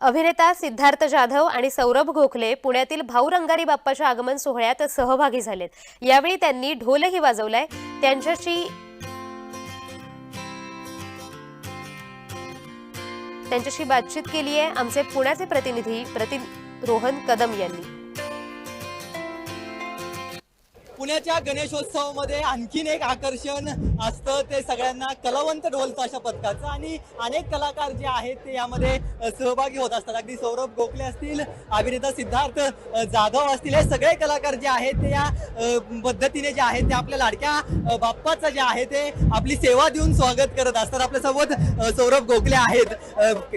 अभिनेता सिद्धार्थ जाधव आणि सौरभ गोखले पुण्यातील भाऊ रंगारी बाप्पाच्या आगमन सोहळ्यात सहभागी झालेत. यावेळी त्यांनी ढोलही वाजवलाय. त्यांच्याशी त्यांच्याशी बातचीत केली आहे आमचे पुण्याचे प्रतिनिधी प्रति रोहन कदम यांनी. पुण्याच्या गणेशोत्सवामध्ये आणखीन एक आकर्षण असतं ते सगळ्यांना कलावंत ढोल अशा पथकाचं. आणि अनेक कलाकार जे आहेत ते यामध्ये सहभागी होत असतात. अगदी सौरभ गोखले असतील अभिनेता सिद्धार्थ जाधव असतील हे सगळे कलाकार जे आहेत ते या पद्धतीने जे आहेत ते आपल्या लाडक्या बाप्पाचं जे आहे ते आपली सेवा देऊन स्वागत करत असतात. आपल्यासोबत सौरभ गोखले आहेत.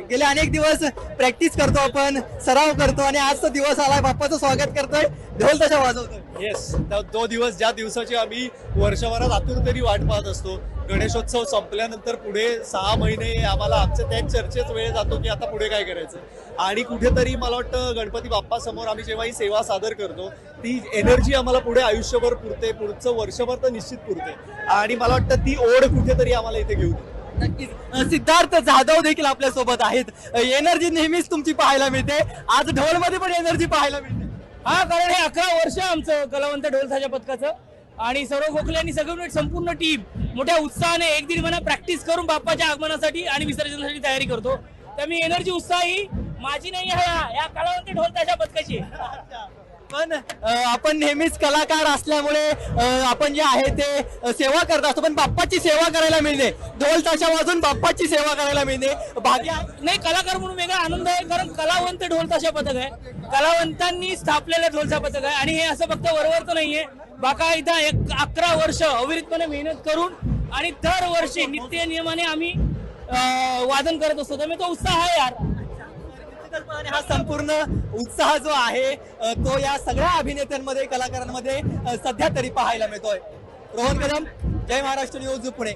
गेले अनेक दिवस प्रॅक्टिस करतो आपण सराव करतो आणि आजचा दिवस आलाय. बाप्पाचं स्वागत करतोय. ढोल तशा वाजवतोय. येस तो दिवस ज्या दिवसाची आम्ही वर्षभरात आतून तरी वाट पाहत असतो गणेशोत्सव संपल्यानंतर पुढे सहा महिने आम्हाला आमच्या त्याच चर्चेत वेळ जातो की आता पुढे काय करायचं. आणि कुठेतरी मला वाटतं गणपती बाप्पा समोर आम्ही जेव्हा ही सेवा सादर करतो ती एनर्जी आम्हाला पुढे आयुष्यभर पुरते पुढचं वर्षभर तर निश्चित पुरते. आणि मला वाटतं ती ओढ कुठेतरी आम्हाला इथे घेऊन येते. नक्कीच. सिद्धार्थ जाधव देखील आपल्यासोबत आहेत एनर्जी नेहमीच तुमची पाहायला मिळते. आज ढोलमध्ये पण एनर्जी पाहायला मिळते. हा कारण हे अकरा वर्ष आमचं कलावंत ढोलताच्या पथकाचं आणि सर्व गोखले आणि सगळं संपूर्ण टीम मोठ्या उत्साहाने एक दीड महिना प्रॅक्टिस करून बाप्पाच्या आगमनासाठी आणि विसर्जनासाठी तयारी करतो. तर मी एनर्जी उत्साह ही माझी नाही आहे या- कलावंत ढोलताच्या पथकाची पण आपण नेहमीच कलाकार असल्यामुळे आपण जे आहे ते सेवा करत असतो. पण बाप्पाची सेवा करायला मिळते. ढोल ताशा वाजून बाप्पाची सेवा करायला मिळते. भाग्य नाही कलाकार म्हणून वेगळा आनंद आहे कारण कलावंत ढोलताशा पथक आहे. कलावंतांनी स्थापलेलं ढोलचा पथक आहे. आणि हे असं फक्त वरवरचं नाहीये. बाकायदा एक अकरा वर्ष अविरितपणे मेहनत करून आणि दरवर्षी नित्य नियमाने आम्ही वादन करत असतो. त्यामुळे तो उत्साह आहे यार. निश्चितपणे हा संपूर्ण उत्साह जो आहे तो या सगळ्या अभिनेत्यांमध्ये कलाकारांमध्ये सध्या तरी पाहायला मिळतोय. रोहन कदम जय महाराष्ट्र न्यूज पुणे.